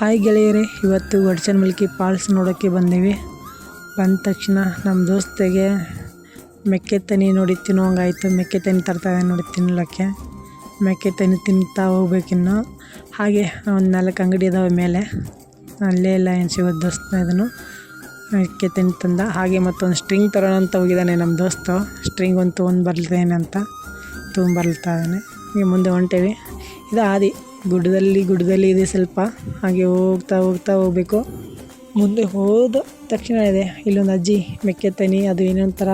Hi ಗೆಳೆಯರೇ, ಇವತ್ತು ಗಡ್ಚನ್ Milky falls ನೋಡೋಕ್ಕೆ ಬಂದೀವಿ. ಬಂದ ತಕ್ಷಣ ನಮ್ಮ ದೋಸ್ತಿಗೆ ಮೆಕ್ಕೆ ತನಿ ನೋಡಿ ತಿನ್ನುವಂಗಾಯಿತು. ಮೆಕ್ಕೆ ತನಿ ತರ್ತಾ ಇದ್ದಾನೆ ನೋಡಿ ತಿನ್ನಲಿಕ್ಕೆ. ಮೆಕ್ಕೆ ತನಿ ತಿಂತಾ ಹೋಗ್ಬೇಕಿನ್ನು. ಹಾಗೆ ಒಂದು ನಾಲ್ಕು ಅಂಗಡಿ ಇದಾವೆ ಮೇಲೆ. ಅಲ್ಲೇ ಎಲ್ಲ ಏನು ಸಿಗೋದು ದೋಸ್ತ ಇದನ್ನು ಮೆಕ್ಕೆ ತನಿ ತಂದ. ಹಾಗೆ ಮತ್ತೊಂದು ಸ್ಟ್ರಿಂಗ್ ತರೋಣ ಅಂತ ಹೋಗಿದ್ದಾನೆ ನಮ್ಮ ದೋಸ್ತು. ಸ್ಟ್ರಿಂಗ್ ಒಂದು ತೊಗೊಂಡು ಬರ್ತೇನೆ ಅಂತ. ತೊಗೊಂಬರ್ತಾ ಇದ್ದಾನೆ ಈಗ ಮುಂದೆ ಹೊಂಟೇವಿ. ಇದು ಹಾದಿ ಗುಡ್ಡದಲ್ಲಿ ಗುಡ್ಡದಲ್ಲಿ ಇದೆ ಸ್ವಲ್ಪ. ಹಾಗೆ ಹೋಗ್ತಾ ಹೋಗ್ತಾ ಹೋಗಬೇಕು. ಮುಂದೆ ಹೋದ ತಕ್ಷಣ ಇದೆ. ಇಲ್ಲೊಂದು ಅಜ್ಜಿ ಮೆಕ್ಕೆ ತನಿ ಅದು ಏನೊಂಥರ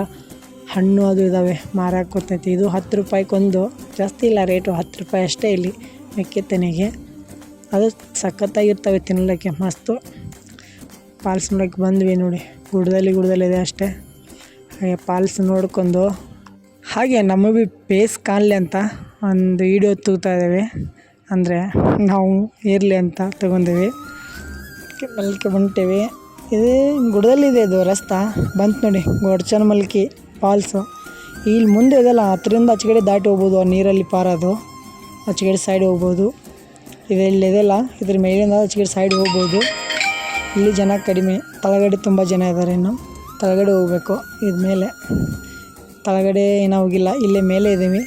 ಹಣ್ಣು ಅದು ಇದ್ದಾವೆ ಮಾರಾಕ್ ಕೊಡ್ತೈತಿ. ಇದು ಹತ್ತು ರೂಪಾಯಿಗೊಂದು ಜಾಸ್ತಿ ಇಲ್ಲ ರೇಟು, ಹತ್ತು ರೂಪಾಯಿ ಅಷ್ಟೇ ಇಲ್ಲಿ ಮೆಕ್ಕೆ ತೆನೆಗೆ ಅದು ಸಖತ್ತಾಗಿರ್ತವೆ ತಿನ್ನಲಿಕ್ಕೆ ಮಸ್ತು. ಪಾಲ್ಸ್ ನೋಡೋಕ್ಕೆ ಬಂದ್ವಿ ನೋಡಿ. ಗುಡ್ಡದಲ್ಲಿ ಗುಡ್ಡದಲ್ಲಿದೆ ಅಷ್ಟೇ. ಹಾಗೆ ಪಾಲ್ಸ್ ನೋಡ್ಕೊಂಡು ಹಾಗೆ ನಮ್ಮ ಭೀ ಪೇಸ್ ಕಾಣಲಿ ಅಂತ ಒಂದು ವಿಡಿಯೋ ತೂಗ್ತಾ ಇದ್ದೇವೆ. ಅಂದರೆ ನಾವು ಇರಲಿ ಅಂತ ತಗೊಂಡೇವಿ. ಮಲ್ಕೆ ಹೊಂಟೇವಿ. ಇದು ಗುಡದಲ್ಲಿದೆ ಇದು ರಸ್ತೆ. ಬಂತು ನೋಡಿ ಗೊಡ್ಚನ ಮಲ್ಕಿ ಫಾಲ್ಸು ಇಲ್ಲಿ ಮುಂದೆ ಇದೆಲ್ಲ, ಹತ್ತರಿಂದ ಆಚೆಗಡೆ ದಾಟಿ ಹೋಗ್ಬೋದು, ಆ ನೀರಲ್ಲಿ ಪಾರೋದು. ಆಚೆಗಡೆ ಸೈಡ್ ಹೋಗ್ಬೋದು. ಇದೆಲ್ಲ, ಇದ್ರ ಮೇಲಿಂದ ಆಚೆಗಡೆ ಸೈಡ್ ಹೋಗ್ಬೋದು. ಇಲ್ಲಿ ಜನ ಕಡಿಮೆ. ತಳಗಡೆ ತುಂಬ ಜನ ಇದ್ದಾರೆ ಇನ್ನು. ತಳಗಡೆ ಹೋಗಬೇಕು ಇದ ಮೇಲೆ ತಳಗಡೆ ಏನೋ ಹೋಗಿಲ್ಲ ಇಲ್ಲೇ ಮೇಲೆ ಇದ್ದೀವಿ.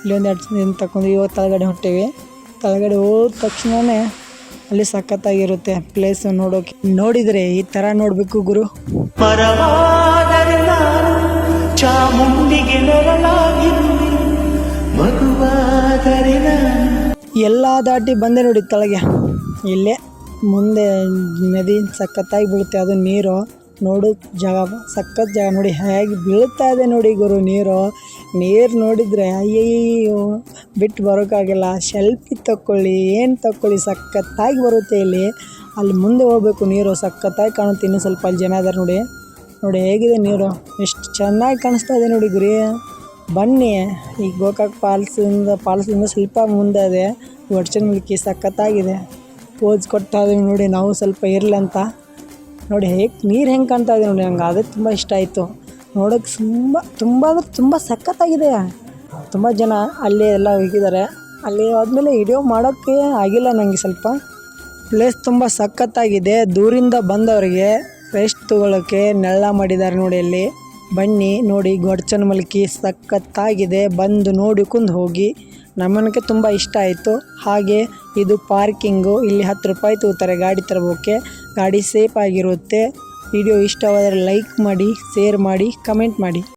ಇಲ್ಲಿ ಒಂದು ಎರಡು ದಿನ ತಗೊಂಡು ಇವಾಗ ತಳಗಡೆ ಹೊಟ್ಟೇವೆ ತಳಗಡೆ ಹೋದ ತಕ್ಷಣವೇ ಅಲ್ಲಿ ಸಖತ್ತಾಗಿರುತ್ತೆ ಪ್ಲೇಸ್ ನೋಡೋಕೆ. ನೋಡಿದರೆ ಈ ಥರ ನೋಡಬೇಕು ಗುರು. ಎಲ್ಲ ದಾಟಿ ಬಂದೆ ನೋಡಿ ತಳಗೆ. ಇಲ್ಲೇ ಮುಂದೆ ನದಿ ಸಖತ್ತಾಗಿ ಬೀಳುತ್ತೆ ಅದು ನೀರು. ನೋಡು ಜಾಗ ಸಖತ್ ಜಾಗ ನೋಡಿ. ಹೇಗೆ ಬೀಳ್ತಾ ಇದೆ ನೋಡಿ ಗುರು ನೀರು. ನೀರು ನೋಡಿದರೆ ಅಯ್ಯಯ್ಯೋ ಬಿಟ್ಟು ಬರೋಕ್ಕಾಗಲ್ಲ ಸೆಲ್ಫಿ ತಕ್ಕೊಳ್ಳಿ, ಏನು ತಕ್ಕೊಳ್ಳಿ? ಸಖತ್ತಾಗಿ ಬರುತ್ತೆ ಇಲ್ಲಿ. ಅಲ್ಲಿ ಮುಂದೆ ಹೋಗ್ಬೇಕು ನೀರು. ಸಖತ್ತಾಗಿ ಕಾಣುತ್ತೆ ಇನ್ನೂ ಸ್ವಲ್ಪ ಅಲ್ಲಿ ಜನ ಇದಾರೆ ನೋಡಿ. ನೋಡಿ ಹೇಗಿದೆ ನೀರು. ಎಷ್ಟು ಚೆನ್ನಾಗಿ ಕಾಣಿಸ್ತಾ ಇದೆ ನೋಡಿ ಗುರಿ. ಬನ್ನಿ. ಈ ಗೋಕಾಕ್ ಫಾಲ್ಸಿಂದ ಫಾಲ್ಸಿಂದ ಸ್ವಲ್ಪ ಮುಂದೆ ಇದೆ. ಒಡ್ಚನ್ ಮಿಲ್ಕಿ ಸಖತ್ತಾಗಿದೆ. ಪೋಸ್ ಇದೀವಿ ನೋಡಿ ನಾವು ಸ್ವಲ್ಪ ಇರಲಿ ಅಂತ. ನೋಡಿ ಹೇಗೆ ನೀರು ಹೆಂಗೆ ಕಾಣ್ತಾ ಇದೆ ನೋಡಿ, ನಂಗೆ ಅದೇ ತುಂಬ ಇಷ್ಟ ಆಯಿತು. ನೋಡೋಕ್ಕೆ ತುಂಬ ತುಂಬ ಅಂದರೆ ತುಂಬ ಸಖತ್ತಾಗಿದೆ. ತುಂಬ ಜನ ಅಲ್ಲಿ ಎಲ್ಲ ಹೋಗಿದ್ದಾರೆ. ಅಲ್ಲಿ ಹೋದ್ಮೇಲೆ ವಿಡಿಯೋ ಮಾಡೋಕ್ಕೆ ಆಗಿಲ್ಲ ನನಗೆ ಸ್ವಲ್ಪ. ಪ್ಲೇಸ್ ತುಂಬ ಸಖತ್ತಾಗಿದೆ. ದೂರಿಂದ ಬಂದವರಿಗೆ ರೆಸ್ಟ್ ತೊಗೊಳಕ್ಕೆ ನೆಲ್ಲ ಮಾಡಿದ್ದಾರೆ ನೋಡಿ ಅಲ್ಲಿ. ಬನ್ನಿ ನೋಡಿ ಗೊಡ್ಚನ ಮಲ್ಕಿ ಸಖತ್ತಾಗಿದೆ. ಬಂದು ನೋಡಿಕೊಂಡು ಹೋಗಿ. ನಮ್ಮನಕ್ಕೆ ತುಂಬ ಇಷ್ಟ ಆಯಿತು. ಹಾಗೆ ಇದು ಪಾರ್ಕಿಂಗು. ಇಲ್ಲಿ ಹತ್ತು ರೂಪಾಯಿ ತಗೋತಾರೆ ಗಾಡಿ ತರಬೋಕ್ಕೆ ಗಾಡಿ ಸೇಫ್ ಆಗಿರುತ್ತೆ. ವಿಡಿಯೋ ಇಷ್ಟವಾದರೆ ಲೈಕ್ ಮಾಡಿ, ಶೇರ್ ಮಾಡಿ, ಕಮೆಂಟ್ ಮಾಡಿ.